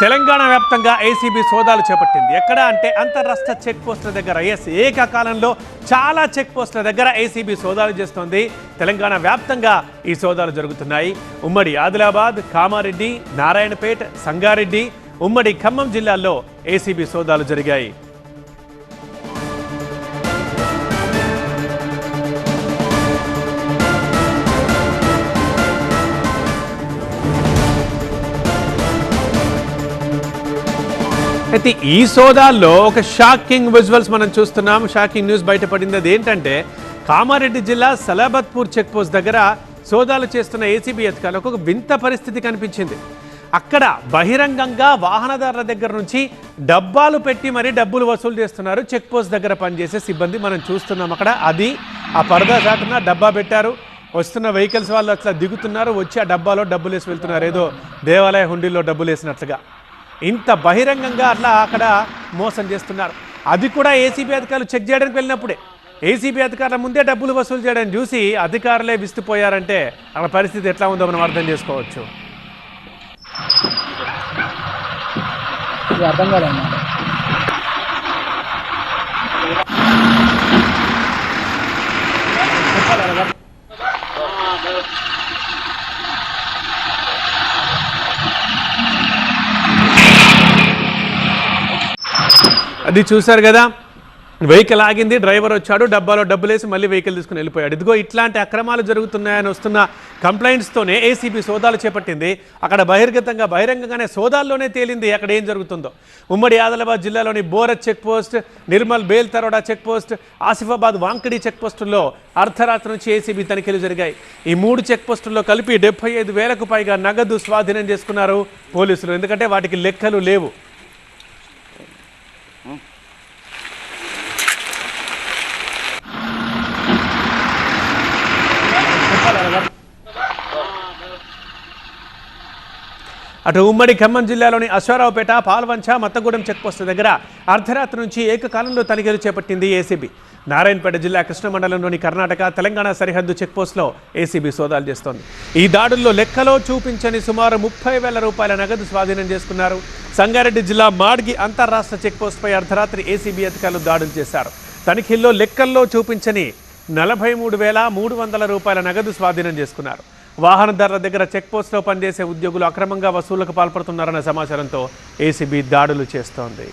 తెలంగాణ వ్యాప్తంగా ఏసీబీ సోదాలు చేపట్టింది. ఎక్కడ అంటే అంతరాష్ట్ర చెక్ పోస్టుల దగ్గర ఎస్ ఏకకాలంలో చాలా చెక్ పోస్టుల దగ్గర ఏసీబీ సోదాలు చేస్తోంది. తెలంగాణ వ్యాప్తంగా ఈ సోదాలు జరుగుతున్నాయి. ఉమ్మడి ఆదిలాబాద్ కామారెడ్డి నారాయణపేట్ సంగారెడ్డి ఉమ్మడి ఖమ్మం జిల్లాల్లో ఏసీబీ సోదాలు జరిగాయి. అయితే ఈ సోదాల్లో ఒక షాకింగ్ విజువల్స్ మనం చూస్తున్నాం. షాకింగ్ న్యూస్ బయటపడింది. అది ఏంటంటే కామారెడ్డి జిల్లా సలాబత్పూర్ చెక్ పోస్ట్ దగ్గర సోదాలు చేస్తున్న ఏసీబీ అధికారులకు ఒక వింత పరిస్థితి కనిపించింది. అక్కడ బహిరంగంగా వాహనదారుల దగ్గర నుంచి డబ్బాలు పెట్టి మరీ డబ్బులు వసూలు చేస్తున్నారు. చెక్ పోస్ట్ దగ్గర పనిచేసే సిబ్బంది మనం చూస్తున్నాం అక్కడ. అది ఆ పరదా దాటున డబ్బా పెట్టారు. వస్తున్న వెహికల్స్ వాళ్ళు అట్లా దిగుతున్నారు. వచ్చి ఆ డబ్బాలో డబ్బులు వేసి వెళ్తున్నారు. ఏదో దేవాలయ హుండీలో డబ్బులు వేసినట్లుగా ఇంత బహిరంగంగా అట్లా అక్కడ మోసం చేస్తున్నారు. అది కూడా ఏసీబీ అధికారులు చెక్ చేయడానికి వెళ్ళినప్పుడే. ఏసీబీ అధికారుల ముందే డబ్బులు వసూలు చేయడం చూసి అధికారులే విస్తుపోయారంటే అక్కడ పరిస్థితి ఎట్లా ఉందో మనం అర్థం చేసుకోవచ్చు. అర్థం కాలేదు? అది చూశారు కదా? వెహికల్ ఆగింది డ్రైవర్ వచ్చాడు డబ్బాలో డబ్బులు వేసి మళ్ళీ వెహికల్ తీసుకుని వెళ్ళిపోయాడు. ఇదిగో ఇట్లాంటి అక్రమాలు జరుగుతున్నాయని వస్తున్న కంప్లైంట్స్తోనే ఏసీబీ సోదాలు చేపట్టింది. అక్కడ బహిర్గతంగా బహిరంగంగానే సోదాల్లోనే తేలింది. అక్కడ ఏం జరుగుతుందో? ఉమ్మడి ఆదిలాబాద్ జిల్లాలోని Borath checkpost Nirmal bale Taroda check post Asifabad Wankidi చెక్పోస్టుల్లో అర్ధరాత్రి నుంచి ఏసీబీ తనిఖీలు జరిగాయి. ఈ మూడు చెక్ పోస్టుల్లో కలిపి డెబ్బై ఐదు వేలకు పైగా నగదు స్వాధీనం చేసుకున్నారు పోలీసులు. ఎందుకంటే వాటికి లెక్కలు లేవు. అటు ఉమ్మడి ఖమ్మం జిల్లాలోని అశ్వారావుపేట పాల్వంచ మత్తగూడెం చెక్పోస్ట్ దగ్గర అర్ధరాత్రి నుంచి ఏకకాలంలో తనిఖీలు చేపట్టింది ఏసీబీ. నారాయణపేట జిల్లా కృష్ణ మండలంలోని కర్ణాటక తెలంగాణ సరిహద్దు చెక్పోస్ట్లో ఏసీబీ సోదాలు చేస్తోంది. ఈ దాడుల్లో లెక్కలో చూపించని సుమారు ముప్పై వేల రూపాయల నగదు స్వాధీనం చేసుకున్నారు. సంగారెడ్డి జిల్లా మాడ్గి అంతర్రాష్ట్ర చెక్పోస్ట్పై అర్ధరాత్రి ఏసీబీ అధికారులు దాడులు చేశారు. తనిఖీల్లో లెక్కల్లో చూపించని నలభై మూడు వేల మూడు వందల రూపాయల నగదు స్వాధీనం చేసుకున్నారు. వాహనదారుల దగ్గర చెక్ పోస్ట్లో పనిచేసే ఉద్యోగులు అక్రమంగా వసూళ్ళకు పాల్పడుతున్నారన్న సమాచారంతో ఏసీబీ దాడులు చేస్తోంది.